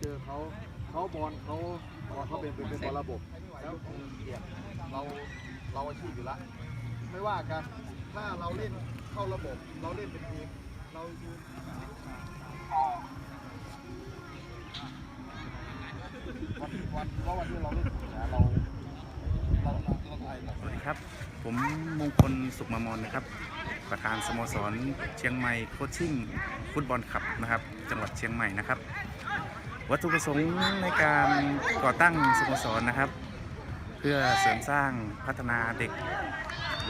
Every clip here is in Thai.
เจอเขาเขาบอลเขาบอลเขาเป็นเป็นเป็นบอลระบบแล้วเกียรเราเราอาชีพอยู่ละไม่ว่ากันถ้าเราเล่นเข้าระบบ เราเล่นเป็นทีมเรายืนวันวันเพราะวันที่เราเล่นเราเราเราไทยครับผมมงคลสุขมามอนนะครับ ประธานสโมสรเชียงใหม่โคชชิ่งฟุตบอลคลับนะครับ จังหวัดเชียงใหม่นะครับ วัตถุประสงค์ในการก่อตั้งสโมสรนะครับ เพื่อเสริมสร้างพัฒนาเด็ก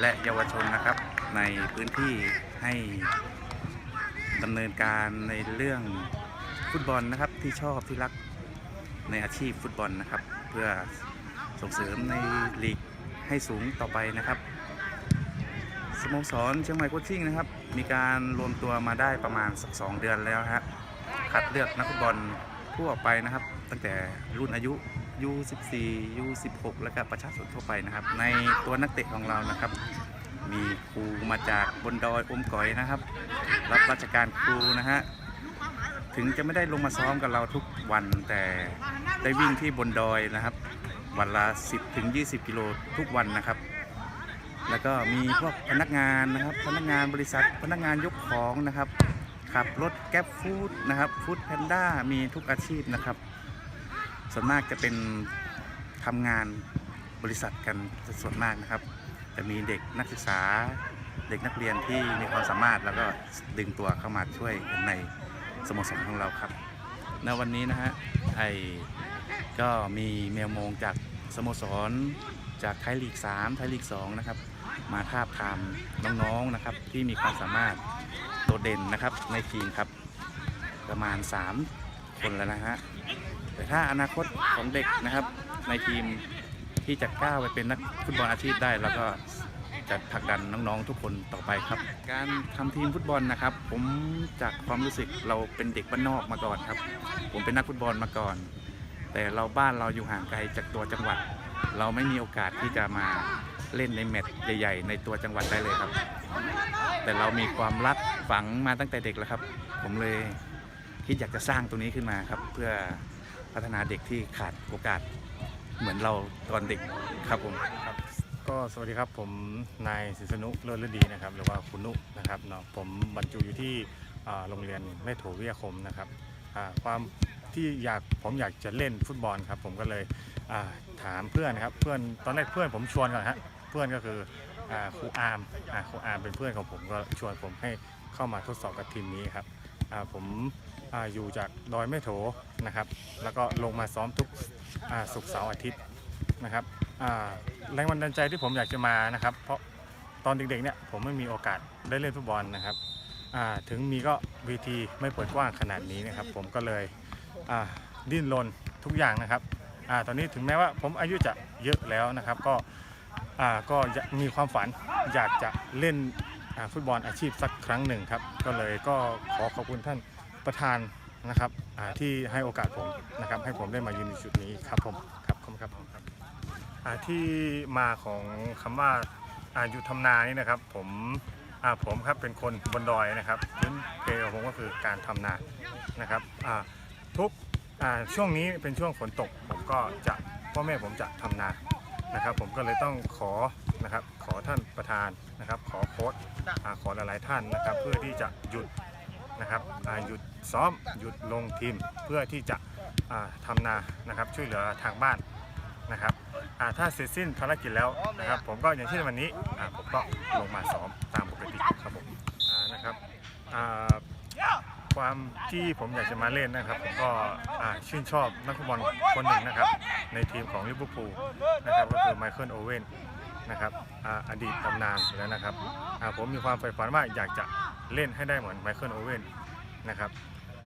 และเยาวชนนะครับ ในพื้นที่ให้ดำเนินการในเรื่องฟุตบอลนะครับที่ชอบที่รักในอาชีพฟุตบอลนะครับ เพื่อส่งเสริมในลีกให้สูงต่อไปนะครับสโมสรเชียงใหม่โคชชิ่งนะครับ มีการรวมตัวมาได้ประมาณสักสองเดือนแล้วฮะคัดเลือกนักฟุตบอล ทั่วไปนะครับ ตั้งแต่รุ่นอายุ U14 U16 แล้วก็ประชาชนทั่วไปนะครับ ในตัวนักเตะของเรานะครับ มีครูมาจากบนดอยอมก๋อยนะครับ รับราชการครูนะฮะถึงจะไม่ได้ลงมาซ้อมกับเราทุกวันแต่ได้วิ่งที่บนดอยนะครับ วันละ 10ถึง20 กิโลทุกวันนะครับ แล้วก็มีพวกพนักงานนะครับ พนักงานบริษัทพนักงานยกของนะครับ ขับรถแก๊ปฟู้ดนะครับฟู้ดแพนด้ามีทุกอาชีพนะครับส่วนมากจะเป็นทำงานบริษัทกันส่วนมากนะครับแต่มีเด็กนักศึกษาเด็กนักเรียนที่มีความสามารถแล้วก็ดึงตัวเข้ามาช่วยในสโมสรของเราครับในวันนี้นะฮะไอก็มีเมลมงจากสโมสรจากไทยลีก 3 ไทยลีก 2 นะครับ มาทาบทามน้องๆนะครับที่มีความสามารถ โดดเด่นนะครับในทีมครับ ประมาณ 3 คนแล้วนะฮะแต่ถ้าอนาคตของเด็กนะครับ ในทีมที่จะก้าวไปเป็นนักฟุตบอลอาชีพได้แล้วก็จะผลักดันน้องๆทุกคนต่อไปครับ การทำทีมฟุตบอลนะครับ ผมจากความรู้สึกเราเป็นเด็กบ้านนอกมาก่อนครับ ผมเป็นนักฟุตบอลมาก่อน แต่เราบ้านเราอยู่ห่างไกลจากตัวจังหวัด เราไม่มีโอกาสที่จะมา เล่นในแมตช์ใหญ่ ๆ ในตัวจังหวัดได้เลยครับ แต่เรามีความรักฝังมาตั้งแต่เด็กแล้วครับ ผมเลยคิดอยากจะสร้างตรงนี้ขึ้นมาครับ เพื่อพัฒนาเด็กที่ขาดโอกาสเหมือนเราตอนเด็กครับผมครับก็สวัสดีครับผมนายศิษนุเลิศฤดีนะครับหรือว่าคุณนุนะครับเนาะผมบรรจุอยู่ที่โรงเรียนแม่โถวิทยาคมนะครับความที่อยากผมอยากจะเล่นฟุตบอลครับ ผมก็เลยถามเพื่อนครับเพื่อนตอนแรกเพื่อนผมชวนก่อนฮะ เพื่อนก็คือครูอาร์มครูอาร์มเป็นเพื่อนของผมก็ชวนผมให้เข้ามาทดสอบกับทีมนี้ครับผมออยู่จากดอยแม่โถนะครับ แล้วก็ลงมาซ้อมทุกศุกร์เสาร์อาทิตย์นะครับแรงบันดาลใจที่ผมอยากจะมานะครับ เพราะตอนเด็กๆเนี่ยผมไม่มีโอกาสได้เล่นฟุตบอลนะครับถึงมีก็เวทีไม่เปิดกว้างขนาดนี้นะครับ ผมก็เลยดิ้นรนทุกอย่างนะครับอตอนนี้ถึงแม้ว่าผมอายุจะเยอะแล้วนะครับ ก็ ก็มีความฝันอยากจะเล่นฟุตบอลอาชีพสักครั้งหนึ่งครับ ก็เลยก็ขอขอบคุณท่านประธานนะครับที่ให้โอกาสผมนะครับ ให้ผมได้มายืนในจุดนี้ครับผมครับขอบคุณครับที่มาของคำว่าอายุทำนานี่นะครับ ผมผมครับเป็นคนบนดอยนะครับพื้นเพของผมก็คือการทำนานะครับทุกช่วงนี้เป็นช่วงฝนตกผมก็จะพ่อแม่ผมจะทำนา นะครับ ผมก็เลยต้องขอนะครับ ขอท่านประธานนะครับ ขอโค้ดขอหลายๆท่านนะครับ เพื่อที่จะหยุดนะครับหยุดซ้อมหยุดลงทีมเพื่อที่จะอ่าทำนานะครับช่วยเหลือทางบ้านนะครับถ้าเสร็จสิ้นภารกิจแล้วนะครับ ผมก็อย่างเช่นวันนี้ผมก็ลงมาซ้อมตามปกติครับผมนะครับ ความที่ผมอยากจะมาเล่นนะครับ ผมก็ชื่นชอบนักฟุตบอลคนหนึ่งนะครับ ในทีมของลิเวอร์พูลนะครับก็คือไมเคิลโอเว่นนะครับออดีตตำนานแล้วนะครับผมมีความใฝ่ฝันว่าอยากจะเล่นให้ได้เหมือนไมเคิลโอเว่นนะครับ